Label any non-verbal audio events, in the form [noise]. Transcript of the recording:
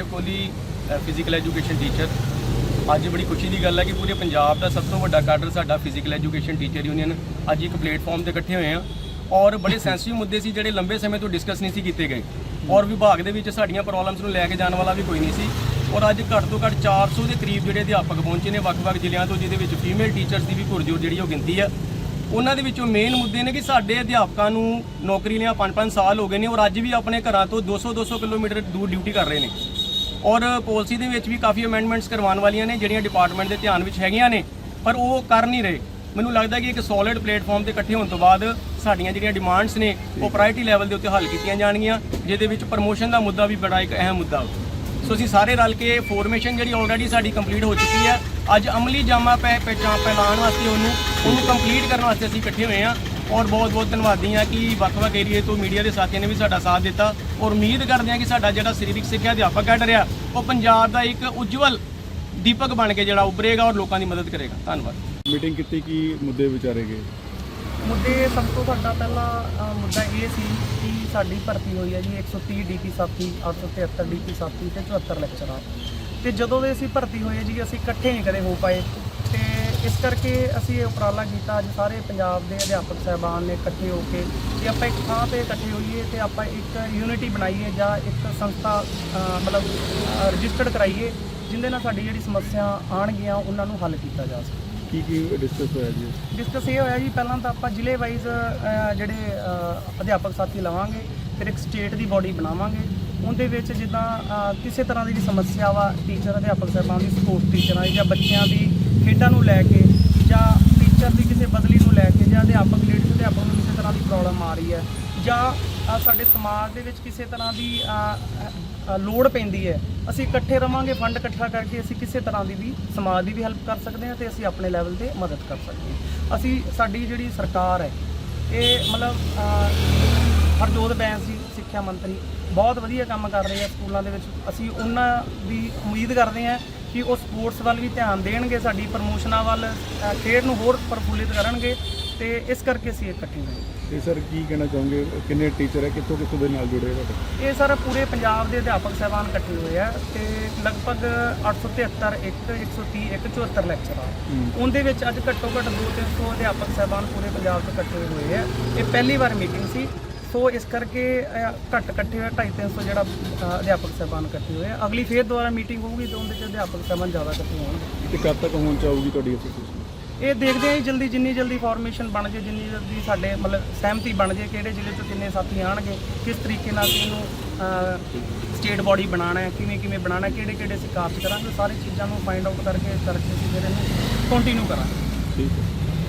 Kashyap Kohli physical education teacher ਅੱਜ ਬੜੀ ਖੁਸ਼ੀ ਦੀ ਗੱਲ ਹੈ ਕਿ ਪੂਰੇ ਪੰਜਾਬ ਦਾ ਸਭ ਤੋਂ ਵੱਡਾ ਕਾਡਰ ਸਾਡਾ ਫਿਜ਼ੀਕਲ ਐਜੂਕੇਸ਼ਨ ਟੀਚਰ ਯੂਨੀਅਨ ਅੱਜ ਇੱਕ ਪਲੇਟਫਾਰਮ ਤੇ ਇਕੱਠੇ ਹੋਏ ਆ ਔਰ ਬੜੇ [laughs] ਸੈਂਸਿਟਿਵ ਮੁੱਦੇ ਸੀ ਜਿਹੜੇ ਲੰਬੇ ਸਮੇਂ ਤੋਂ ਡਿਸਕਸ ਨਹੀਂ ਸੀ ਕੀਤੇ ਗਏ। ਔਰ ਵਿਭਾਗ ਦੇ ਵਿੱਚ ਸਾਡੀਆਂ ਪ੍ਰੋਬਲਮਸ ਨੂੰ ਲੈ ਕੇ ਜਾਣ ਵਾਲਾ ਵੀ ਕੋਈ ਨਹੀਂ ਸੀ। ਔਰ ਅੱਜ ਘੱਟ ਤੋਂ ਘੱਟ 400 ਦੇ ਕਰੀਬ ਜਿਹੜੇ ਅਧਿਆਪਕ ਪਹੁੰਚੇ ਨੇ ਵੱਖ-ਵੱਖ ਜ਼ਿਲ੍ਹਿਆਂ ਤੋਂ ਜਿਹਦੇ ਵਿੱਚ ਫੀਮੇਲ ਟੀਚਰਸ ਦੀ ਵੀ ਪੁਰਜੋਰ ਜਿਹੜੀ ਉਹ ਗਿਣਤੀ ਆ। ਉਹਨਾਂ ਦੇ ਵਿੱਚੋਂ ਮੇਨ ਮੁੱਦੇ ਨੇ ਕਿ ਸਾਡੇ ਅਧਿਆਪਕਾਂ ਨੂੰ ਨੌਕਰੀ ਲਿਆ 5-5 ਸਾਲ ਹੋ ਗਏ ਨੇ ਔਰ ਅੱਜ ਵੀ ਆਪਣੇ ਘਰਾਂ ਤੋਂ 200-200 ਕਿਲੋਮੀਟਰ ਦੂਰ ਡਿਊਟੀ ਕਰ ਰਹੇ ਨੇ। ਔਰ ਪਾਲਿਸੀ ਦੇ ਵਿੱਚ ਵੀ ਕਾਫੀ ਅਮੈਂਡਮੈਂਟਸ ਕਰਵਾਉਣ ਵਾਲੀਆਂ ਨੇ ਜਿਹੜੀਆਂ ਡਿਪਾਰਟਮੈਂਟ ਦੇ ਧਿਆਨ ਵਿੱਚ ਹੈਗੀਆਂ ਨੇ ਪਰ ਉਹ ਕਰ ਨਹੀਂ ਰਹੇ। ਮੈਨੂੰ ਲੱਗਦਾ ਕਿ ਇੱਕ ਸੋਲਿਡ ਪਲੇਟਫਾਰਮ ਤੇ ਇਕੱਠੇ ਹੋਣ ਤੋਂ ਬਾਅਦ ਸਾਡੀਆਂ ਜਿਹੜੀਆਂ ਡਿਮਾਂਡਸ ਨੇ ਉਹ ਪ੍ਰਾਇੋਰਟੀ ਲੈਵਲ ਦੇ ਉੱਤੇ ਹੱਲ ਕੀਤੀਆਂ ਜਾਣਗੀਆਂ ਜਿਹਦੇ ਵਿੱਚ ਪ੍ਰਮੋਸ਼ਨ ਦਾ ਮੁੱਦਾ ਵੀ ਬੜਾ ਇੱਕ ਅਹਿਮ ਮੁੱਦਾ ਸੋ ਅਸੀਂ ਸਾਰੇ ਰਲ ਕੇ ਫਾਰਮੇਸ਼ਨ ਜਿਹੜੀ ਆਲਰੇਡੀ ਸਾਡੀ ਕੰਪਲੀਟ ਹੋ ਚੁੱਕੀ ਹੈ ਅੱਜ ਅਮਲੀ ਜਾਮਾ ਪੈ ਪਹਿਚਾਣ ਪਹਿਲਾਣ ਵਾਸਤੇ ਉਹਨੂੰ ਉਹਨੂੰ ਕੰਪਲੀਟ ਕਰਨ ਵਾਸਤੇ ਅਸੀਂ ਇਕੱਠੇ ਹੋਏ ਹਾਂ। ਔਰ ਬਹੁਤ ਬਹੁਤ ਧੰਨਵਾਦੀ ਹਾਂ ਕਿ ਵੱਖ-ਵੱਖ ਏਰੀਏ ਤੋਂ ਮੀਡੀਆ ਦੇ ਸਾਥੀਆਂ ਨੇ ਵੀ ਸਾਡਾ ਸਾਥ ਦਿੱਤਾ ਔਰ ਉਮੀਦ ਕਰਦੇ ਹਾਂ ਕਿ ਸਾਡਾ ਜਿਹੜਾ ਸਰੀਰਕ ਸਿੱਖਿਆ ਅਧਿਆਪਕ ਕੈਡਰ ਆ ਉਹ ਪੰਜਾਬ ਦਾ ਇੱਕ ਉਜਵਲ ਦੀਪਕ ਬਣ ਕੇ ਜਿਹੜਾ ਉੱਭਰੇਗਾ ਔਰ ਲੋਕਾਂ ਦੀ ਮਦਦ ਕਰੇਗਾ। ਧੰਨਵਾਦ। ਮੀਟਿੰਗ ਕੀਤੀ ਕੀ ਮੁੱਦੇ ਵਿਚਾਰੇ ਗਏ? ਮੁੱਦੇ ਸਭ ਤੋਂ ਵੱਡਾ ਪਹਿਲਾ ਮੁੱਦਾ ਇਹ ਸੀ ਕਿ ਸਾਡੀ ਭਰਤੀ ਹੋਈ ਹੈ ਜੀ 130 ਡੀਪੀ ਸਾਥੀ 873 ਡੀਪੀ ਸਾਥੀ ਤੇ 74 ਲੈਕਚਰਰ। ਤੇ ਜਦੋਂ ਦੇ ਅਸੀਂ ਭਰਤੀ ਹੋਏ ਜੀ ਅਸੀਂ ਇਕੱਠੇ ਨਹੀਂ ਕਦੇ ਹੋ ਪਾਏ। ਤੇ ਇਸ ਕਰਕੇ ਅਸੀਂ ਇਹ ਉਪਰਾਲਾ ਕੀਤਾ। ਅੱਜ ਸਾਰੇ ਪੰਜਾਬ ਦੇ ਅਧਿਆਪਕ ਸਹਿਬਾਨ ਨੇ ਇਕੱਠੇ ਹੋ ਕੇ ਕਿ ਆਪਾਂ ਇੱਕ ਥਾਂ ਤੇ ਇਕੱਠੇ ਹੋਈਏ ਤੇ ਆਪਾਂ ਇੱਕ ਯੂਨਿਟੀ ਬਣਾਈਏ ਜਾਂ ਇੱਕ ਸੰਸਥਾ ਮਤਲਬ ਰਜਿਸਟਰਡ ਕਰਾਈਏ ਜਿੰਦੇ ਨਾਲ ਸਾਡੀ ਜਿਹੜੀ ਸਮੱਸਿਆ ਆਣਗੀਆਂ ਉਹਨਾਂ ਨੂੰ ਹੱਲ ਕੀਤਾ ਜਾ ਸਕੇ। ਕੀ ਕੀ ਡਿਸਕਸ ਹੋਇਆ ਜੀ? ਡਿਸਕਸ ਇਹ ਹੋਇਆ ਜੀ ਪਹਿਲਾਂ ਤਾਂ ਆਪਾਂ ਜ਼ਿਲ੍ਹੇ ਵਾਈਜ਼ ਜਿਹੜੇ ਅਧਿਆਪਕ ਸਾਥੀ ਲਵਾਂਗੇ ਫਿਰ ਇੱਕ ਸਟੇਟ ਦੀ ਬਾਡੀ ਬਣਾਵਾਂਗੇ। ਉਹਦੇ ਵਿੱਚ ਜਿੱਦਾਂ ਕਿਸੇ ਤਰ੍ਹਾਂ ਦੀ ਵੀ ਸਮੱਸਿਆ ਵਾ ਟੀਚਰ ਅਧਿਆਪਕ ਸਾਹਿਬਾਨ ਦੀ ਸਪੋਰਟ ਟੀਚਰਾਂ ਦੀ ਜਾਂ ਬੱਚਿਆਂ ਦੀ ਖੇਡਾਂ ਨੂੰ ਲੈ ਕੇ, ਜਾਂ ਟੀਚਰ ਦੀ ਕਿਸੇ ਬਦਲੀ ਨੂੰ ਲੈ ਕੇ, ਜਾਂ ਅਧਿਆਪਕ ਲੇਡੀਜ਼ ਅਧਿਆਪਕ ਨੂੰ ਕਿਸੇ ਤਰ੍ਹਾਂ ਦੀ ਪ੍ਰੋਬਲਮ ਆ ਰਹੀ ਹੈ, ਜਾਂ ਸਾਡੇ ਸਮਾਜ ਦੇ ਵਿੱਚ ਕਿਸੇ ਤਰ੍ਹਾਂ ਦੀ ਲੋੜ ਪੈਂਦੀ ਹੈ, ਅਸੀਂ ਇਕੱਠੇ ਰਵਾਂਗੇ ਫੰਡ ਇਕੱਠਾ ਕਰਕੇ ਅਸੀਂ ਕਿਸੇ ਤਰ੍ਹਾਂ ਦੀ ਵੀ ਸਮਾਜ ਦੀ ਵੀ ਹੈਲਪ ਕਰ ਸਕਦੇ ਹਾਂ ਤੇ ਅਸੀਂ ਆਪਣੇ ਲੈਵਲ ਤੇ ਮਦਦ ਕਰ ਸਕਦੇ ਹਾਂ। ਅਸੀਂ, ਸਾਡੀ ਜਿਹੜੀ ਸਰਕਾਰ ਹੈ, ਇਹ ਮਤਲਬ ਹਰਜੋਤ ਬੈਂਸ ਜੀ ਸਿੱਖਿਆ ਮੰਤਰੀ। ਬਹੁਤ ਵਧੀਆ ਕੰਮ ਕਰ ਰਹੇ ਆ ਸਕੂਲਾਂ ਦੇ ਵਿੱਚ। ਅਸੀਂ ਉਹਨਾਂ ਦੀ ਉਮੀਦ ਕਰਦੇ ਹਾਂ ਕਿ ਉਹ ਸਪੋਰਟਸ ਵੱਲ ਵੀ ਧਿਆਨ ਦੇਣਗੇ ਸਾਡੀ ਪ੍ਰਮੋਸ਼ਨਾਂ ਵੱਲ ਖੇਡ ਨੂੰ ਹੋਰ ਪ੍ਰਫੁੱਲਿਤ ਕਰਨਗੇ ਤੇ ਇਸ ਕਰਕੇ ਅਸੀਂ ਇਕੱਠੇ ਹੋਏ ਤੇ ਸਰ ਕੀ ਕਹਿਣਾ ਚਾਹੋਗੇ? ਕਿੰਨੇ ਟੀਚਰ ਹੈ? ਕਿੱਥੋਂ ਕਿੱਥੋਂ ਦੇ ਨਾਲ ਜੁੜੇ ਹੋ ਇਹ ਸਰ ਪੂਰੇ ਪੰਜਾਬ ਦੇ ਅਧਿਆਪਕ ਸਹਿਬਾਨ ਇਕੱਠੇ ਹੋਏ ਆ ਤੇ ਲਗਭਗ 873 ਇੱਕ 130 ਇੱਕ 74 ਲੈਕਚਰ ਆ। ਹੂੰ। ਉਹਦੇ ਵਿੱਚ ਅੱਜ ਘੱਟੋ ਘੱਟ 2-300 ਅਧਿਆਪਕ ਸਹਿਬਾਨ ਪੂਰੇ ਪੰਜਾਬ ਤੋਂ ਇਕੱਠੇ ਹੋਏ ਆ। ਇਹ ਪਹਿਲੀ ਵਾਰ ਮੀਟਿੰਗ ਸੀ। ਸੋ ਇਸ ਕਰਕੇ ਘੱਟ ਇਕੱਠੇ ਹੋਏ 250 ਜਿਹੜਾ ਅਧਿਆਪਕ ਸਹਿਬਾਨ ਇਕੱਠੇ ਹੋਏ ਆ। ਅਗਲੀ ਫੇਰ ਦੁਬਾਰਾ ਮੀਟਿੰਗ ਹੋਊਗੀ ਤੇ ਉਹਦੇ ਚ ਅਧਿਆਪਕ ਸਹਿਬਾਨ ਜ਼ਿਆਦਾ ਇਕੱਠੇ ਹੋਣਗੇ। ਤੇ ਕਦ ਤੱਕ ਹੋਣ ਚਾਹੂਗੀ ਤੁਹਾਡੀ ਐਸੋਸੀਏਸ਼ਨ ਇਹ ਦੇਖਦੇ ਹਾਂ ਜੀ ਜਲਦੀ ਜਿੰਨੀ ਜਲਦੀ ਫਾਰਮੇਸ਼ਨ ਬਣ ਜੇ ਜਿੰਨੀ ਜਲਦੀ ਸਾਡੇ ਮਤਲਬ ਸਹਿਮਤੀ ਬਣ ਜੇ ਕਿਹੜੇ ਜ਼ਿਲ੍ਹੇ ਤੋਂ ਕਿੰਨੇ ਸਾਥੀ ਆਣਗੇ ਕਿਸ ਤਰੀਕੇ ਨਾਲ ਇਹਨੂੰ ਸਟੇਟ ਬਾਡੀ ਬਣਾਉਣਾ ਹੈ ਕਿਵੇਂ ਕਿਵੇਂ ਬਣਾਉਣਾ ਹੈ ਕਿਹੜੇ ਕਿਹੜੇ ਅਸੀਂ ਕਾਰਜ ਕਰਾਂਗੇ ਸਾਰੀ ਚੀਜ਼ਾਂ ਨੂੰ ਫਾਈਂਡ ਆਊਟ ਕਰਕੇ ਕਰਕੇ ਅਸੀਂ ਫਿਰ ਇਹਨੂੰ ਕੰਟੀਨਿਊ ਕਰਾਂਗੇ। ਠੀਕ ਹੈ।